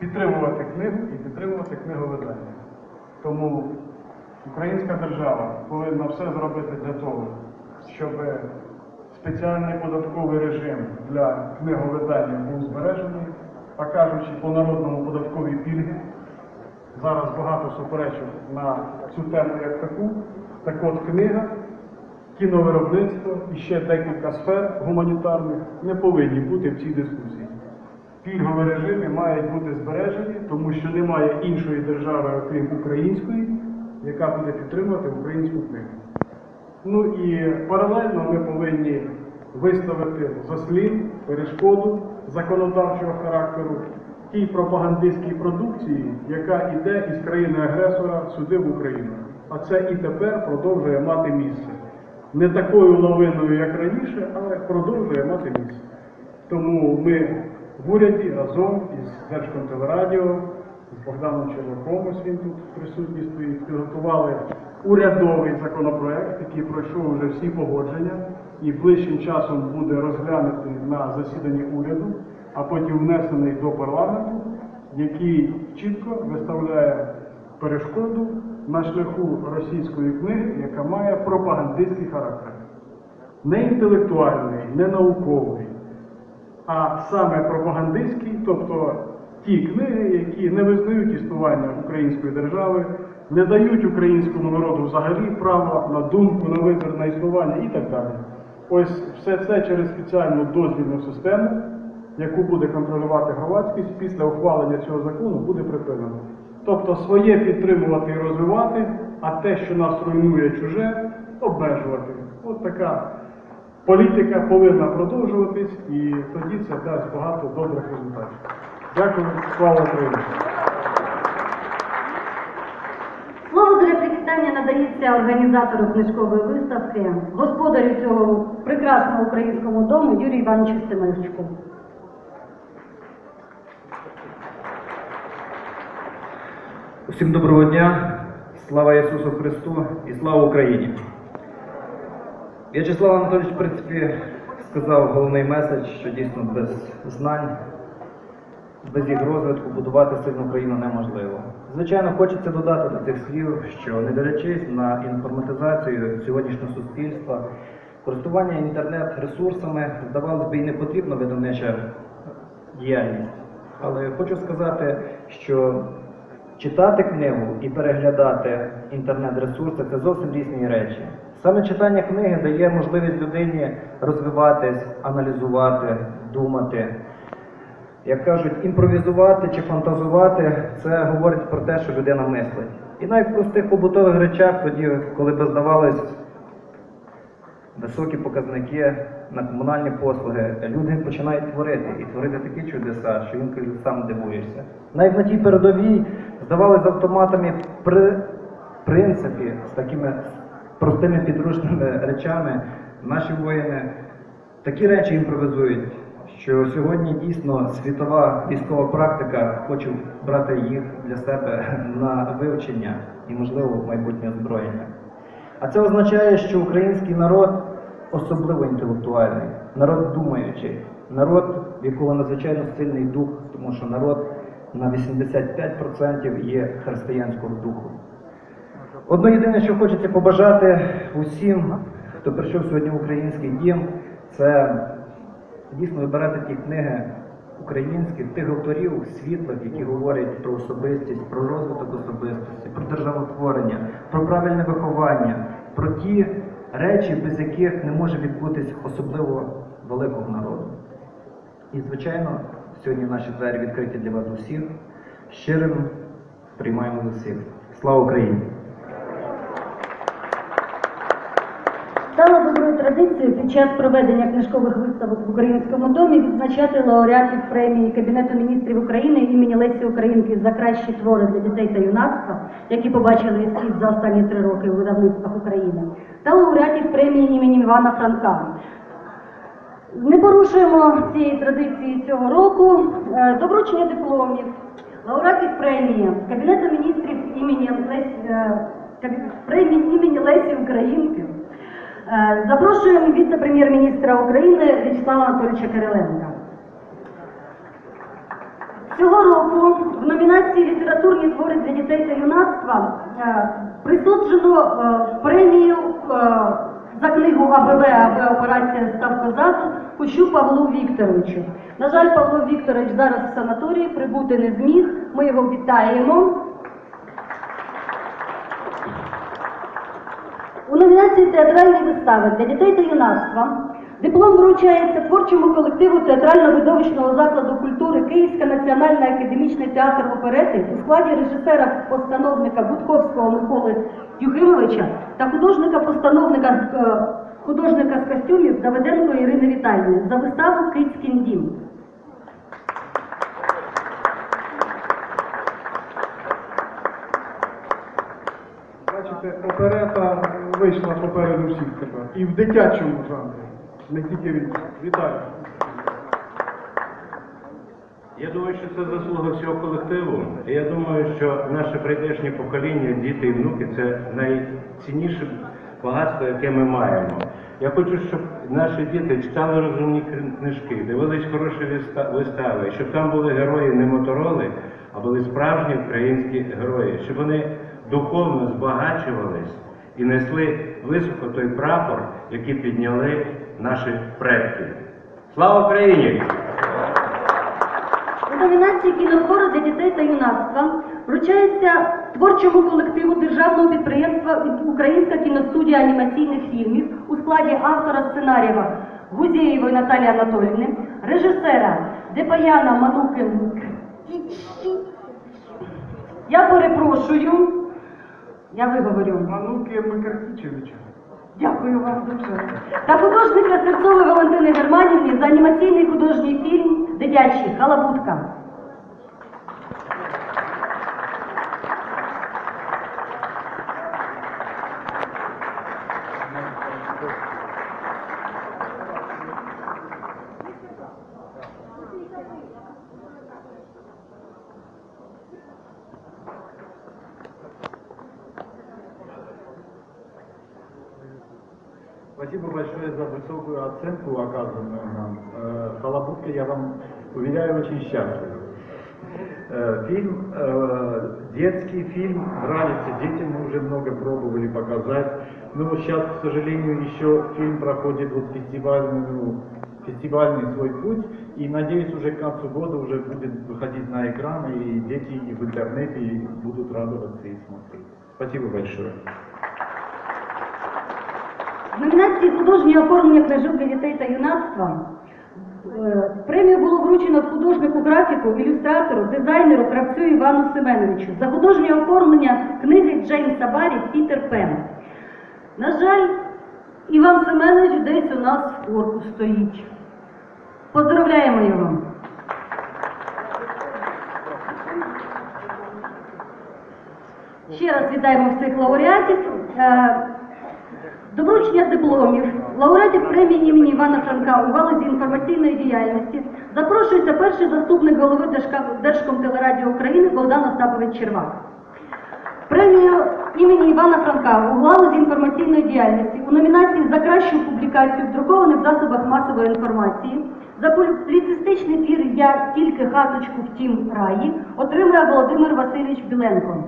підтримувати книгу і підтримувати книговидання. Тому українська держава повинна все зробити для того, щоб спеціальний податковий режим для книговидання був збережений, а кажучи по народному податковій пільги. Зараз багато суперечок на цю тему як таку. Так от книга, кіновиробництво і ще декілька сфер гуманітарних не повинні бути в цій дискусії. Пільгові режими мають бути збережені, тому що немає іншої держави, окрім української, яка буде підтримувати українську книгу. Ну і паралельно ми повинні виставити заслін, перешкоду законодавчого характеру тій пропагандистській продукції, яка йде із країни-агресора сюди в Україну. А це і тепер продовжує мати місце. Не такою лавиною, як раніше, але продовжує мати місце. Тому ми в уряді разом із Держконтелерадіо, з Богданом Черваком, ось він тут присутній стоїть, підготували урядовий законопроект, який пройшов вже всі погодження і ближчим часом буде розглянутий на засіданні уряду, а потім внесений до парламенту, який чітко виставляє перешкоду на шляху російської книги, яка має пропагандистський характер. Не інтелектуальний, не науковий, а саме пропагандистський, тобто ті книги, які не визнають існування української держави, не дають українському народу взагалі права на думку, на вибір, на існування і так далі. Ось все це через спеціальну дозвільну систему, яку буде контролювати громадськість, після ухвалення цього закону буде припинено. Тобто своє підтримувати і розвивати, а те, що нас руйнує чуже, обмежувати. От така політика повинна продовжуватись, і тоді це дасть багато добрих результатів. Дякую, слава Україні! Слово для привітання надається організатору книжкової виставки, господарю цього прекрасного українському дому Юрію Івановичу Семенчуку. Усім доброго дня, слава Ісусу Христу і слава Україні. В'ячеслав Анатолійович, в принципі, сказав головний меседж, що дійсно без знань, без їх розвитку будувати сильну країну неможливо. Звичайно, хочеться додати до цих слів, що не дивлячись на інформатизацію сьогоднішнього суспільства, користування інтернет-ресурсами, здавалось би, і не потрібна видавнича діяльність. Але хочу сказати, що Читати книгу і переглядати інтернет-ресурси це зовсім різні речі. Саме читання книги дає можливість людині розвиватись, аналізувати, думати. Як кажуть, імпровізувати чи фантазувати це говорить про те, що людина мислить. І навіть в простих побутових речах, тоді, коли би здавалось високі показники на комунальні послуги, люди починають творити і творити такі чудеса, що інколи сам дивуєшся. Навіть на тій передовій здавалось з автоматами при принципі з такими простими підручними речами наші воїни такі речі імпровізують, що сьогодні дійсно світова військова практика хоче брати їх для себе на вивчення і, можливо, майбутнє озброєння. А це означає, що український народ особливо інтелектуальний, народ думаючий, народ, в якого надзвичайно сильний дух, тому що народ на 85% є християнського духу. Одно єдине, що хочеться побажати усім, хто прийшов сьогодні в український дім, це дійсно вибирати ті книги українські, тих авторів світлих, які говорять про особистість, про розвиток особистості, про державотворення, про правильне виховання, про ті речі, без яких не може відбутись особливо великого народу. І, звичайно, сьогодні наші двері відкриті для вас усіх. Щирим приймаємо вас. Слава Україні! Стало доброю традицією під час проведення книжкових виставок в Українському домі відзначати лауреатів премії Кабінету міністрів України імені Лесі Українки за кращі твори для дітей та юнацтва, які побачили світ за останні три роки у видавництвах України, та лауреатів премії імені Івана Франка. Не порушуємо цієї традиції цього року. Е, До вручення дипломів, лауреатів премії Кабінету міністрів імені Лесі, е, імені Лесі Українки. Е, Запрошуємо віце-прем'єр-міністра України В'ячеслава Анатолійовича Кириленка. Цього року в номінації літературні твори для дітей та юнацтва е, присуджено е, премію за книгу АБВ АБ Операція Став козаком Кущу Павлу Вікторовичу. На жаль, Павло Вікторович зараз в санаторії прибути не зміг. Ми його вітаємо. Номінації театральні вистави для дітей та юнацтва диплом вручається творчому колективу театрально-видовищного закладу культури Київська національна академічний театр оперети у складі режисера-постановника Будковського Миколи Юхимовича та художника-постановника е, художника з костюмів Давиденко Ірини Віталіївни за виставу Кицькін дім. Бачите, оперета вийшла попереду всіх тепер. І в дитячому жанрі, не тільки від. Вітаю. Я думаю, що це заслуга всього колективу. Я думаю, що наше прийдешнє покоління, діти і внуки це найцінніше багатство, яке ми маємо. Я хочу, щоб наші діти читали розумні книжки, дивились хороші виста- вистави, щоб там були герої не мотороли, а були справжні українські герої, щоб вони духовно збагачувались і несли високо той прапор, який підняли наші предки. Слава Україні! У номінації кінотвору для дітей та юнацтва вручається творчому колективу державного підприємства Українська кіностудія анімаційних фільмів у складі автора сценарія Гузєєвої Наталії Анатоліївни, режисера Депаяна Мануки. Я перепрошую, я виговорю. Мануки Микартічевича. Дякую вам дуже. Та художника Серцової Валентини Германівні за анімаційний художній фільм Дитячий Халабутка. Спасибо большое за высокую оценку, оказанную нам. Э, Халабутка, я вам уверяю, очень счастлив. Э, Фильм, э, детский фильм, нравится детям, мы уже много пробовали показать. Но сейчас, к сожалению, еще фильм проходит вот фестивальную, фестивальный свой путь. И надеюсь, уже к концу года уже будет выходить на экраны, и дети и в интернете будут радоваться и смотреть. Спасибо большое. В номінації художнє оформлення книжок для дітей та юнацтва е, премію було вручено художнику графіку, ілюстратору, дизайнеру, кравцю Івану Семеновичу за художнє оформлення книги Джеймса Баррі Пітер Пен. На жаль, Іван Семенович десь у нас в корку стоїть. Поздравляємо його. Ще раз вітаємо всіх лауреатів. До дипломів лауреатів премії імені Івана Франка у галузі інформаційної діяльності запрошується перший заступник голови Держкомтелерадіо України Богдан Остапович Червак. Премію імені Івана Франка у галузі інформаційної діяльності у номінації за кращу публікацію в друкованих засобах масової інформації за публіцистичний твір Я тільки хаточку в тім раї отримує Володимир Васильович Біленко.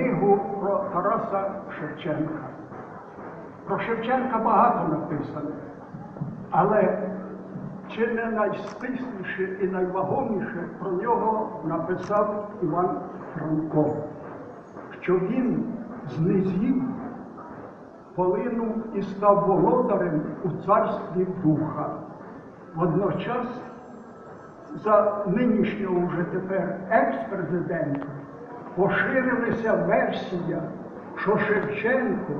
Книгу про Тараса Шевченка. Про Шевченка багато написано, але чи не найстисліше і найвагоміше про нього написав Іван Франко, що він з низів полинув і став володарем у царстві духа. Водночас за нинішнього вже тепер екс-президента поширилася версія, що Шевченко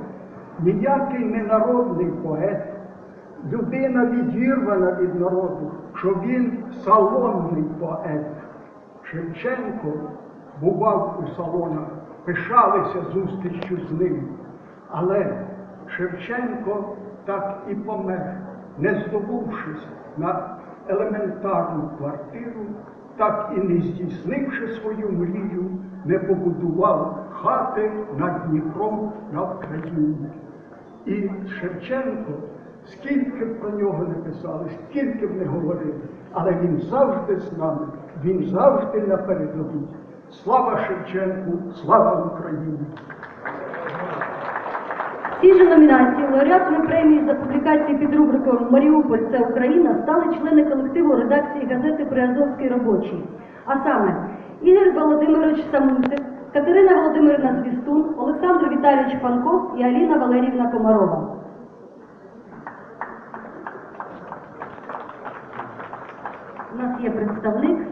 ніякий не народний поет, людина відірвана від народу, що він салонний поет. Шевченко бував у салонах, пишалися зустрічю з ним, але Шевченко так і помер, не здобувшись на елементарну квартиру, так і не здійснивши свою мрію, не побудував хати над Дніпром на Україні. І Шевченко, скільки б про нього не писали, скільки б не говорили, але він завжди з нами, він завжди на передовій. Слава Шевченку, слава Україні! Цій же номінації лауреатами премії за публікації під рубрикою Маріуполь це Україна стали члени колективу редакції газети Приазовський робочий. А саме Ігор Володимирович Самусик, Катерина Володимирівна Звістун, Олександр Віталійович Панков і Аліна Валерівна Комарова. У нас є представник.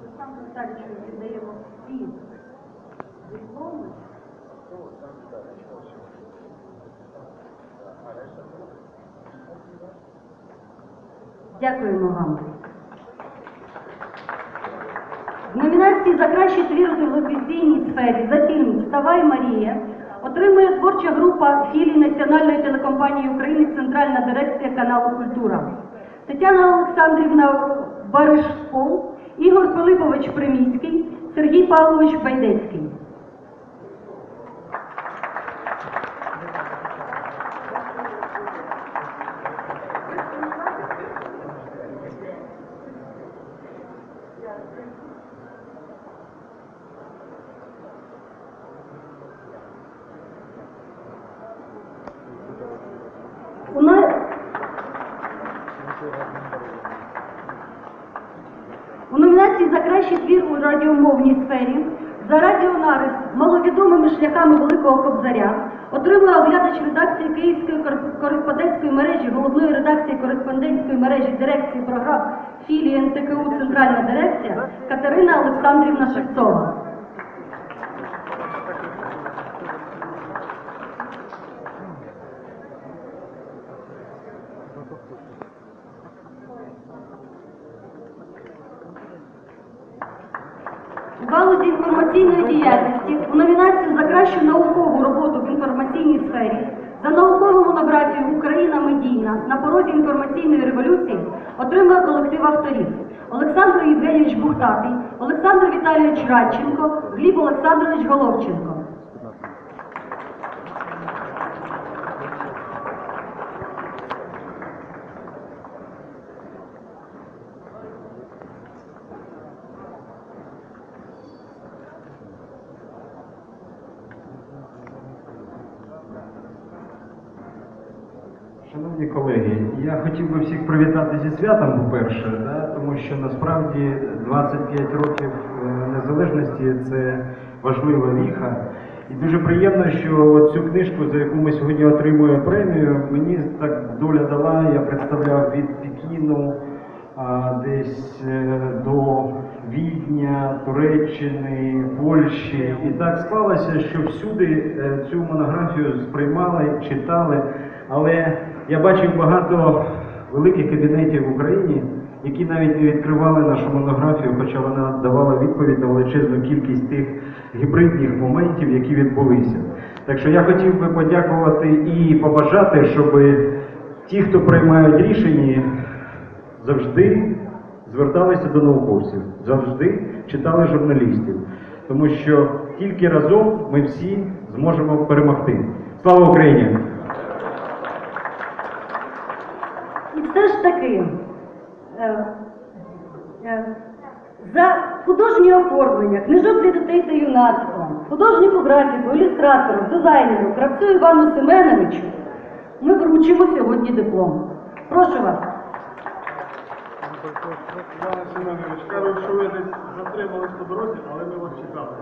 Олександру Віталійовичу віддаємо всі дипломи. Дякуємо вам. В номінації за кращий твір у телевізійній сфері за фільм Вставай Марія отримує творча група філії Національної телекомпанії України Центральна дирекція каналу Культура. Тетяна Олександрівна Баришко, Ігор Пилипович Приміський, Сергій Павлович Байдецький. У нас... У номінації за кращий твір у радіомовній сфері за радіонарис маловідомими шляхами Великого Кобзаря отримує оглядач редакції Київської кореспондентської мережі, головної редакції кореспондентської мережі дирекції програм філії НТКУ Центральна дирекція Катерина Олександрівна Шевцова. У галузі інформаційної діяльності у номінації за кращу наукову роботу в інформаційній сфері за наукову монографію Україна медійна на порозі інформаційної революції отримує колектив авторів Олександр Євгенійович Бухтатий, Олександр Віталійович Радченко, Гліб Олександрович Головченко. Хотів би всіх привітати зі святом, по-перше, да, тому що насправді 25 років е, незалежності це важлива віха. І дуже приємно, що цю книжку, за яку ми сьогодні отримуємо премію, мені так доля дала. Я представляв від Пекіну а, десь е, до Відня, Туреччини, Польщі. І так склалося, що всюди е, цю монографію сприймали, читали. Але я бачив багато великих кабінетів в Україні, які навіть не відкривали нашу монографію, хоча вона давала відповідь на величезну кількість тих гібридних моментів, які відбулися. Так що я хотів би подякувати і побажати, щоб ті, хто приймають рішення, завжди зверталися до науковців, завжди читали журналістів, тому що тільки разом ми всі зможемо перемогти. Слава Україні! І все ж таки, е, е, за художнє оформлення, книжок для дітей та юнацтва, художню графіку, ілюстратору, дизайнеру, кравцю Івану Семеновичу ми вручимо сьогодні диплом. Прошу вас. Іван Семенович, кажуть, що ви десь затримались по дорозі, але ми вас чекали.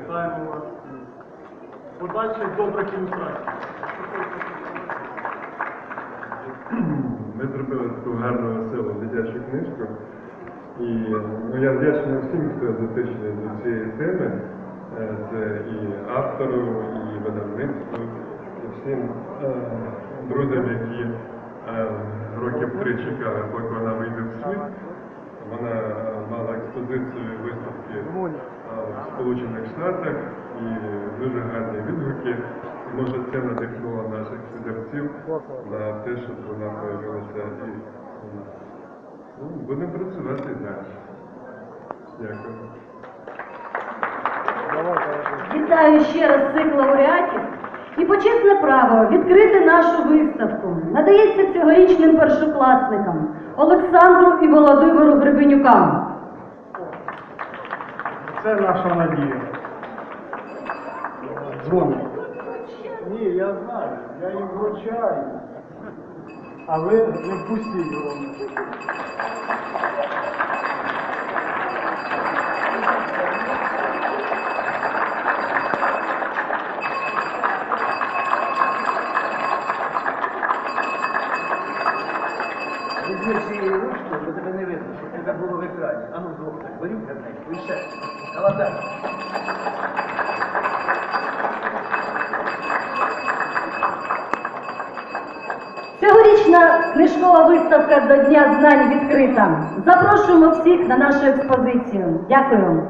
Вітаємо вас. Подальших добрих ілюстрацій. Ми зробили таку гарну веселу дитячу книжку. І ну, я вдячний всім, хто дотичний до цієї теми. Е, Це і автору, і видавництву, і всім е, друзям, які е, років три чекали, поки вона вийде в світ. Вона мала експозицію виставки е, в Сполучених Штатах і дуже гарні відгуки. Може, це надихнуло наших видавців на те, щоб вона появилася і у нас. Ну, будемо працювати далі. Дякую. Вітаю ще раз цих лауреатів. І почесне право відкрити нашу виставку надається цьогорічним першокласникам Олександру і Володимиру Гребенюкам. Це наша надія. Дзвони. Ні, я знаю, я їм вручаю. А ви не впустіть його. Візьми тебе не видно, щоб тебе було в екрані. А ну, двох так, беріть гарненько, і ще. Книжкова виставка до Дня знань відкрита. Запрошуємо всіх на нашу експозицію. Дякую.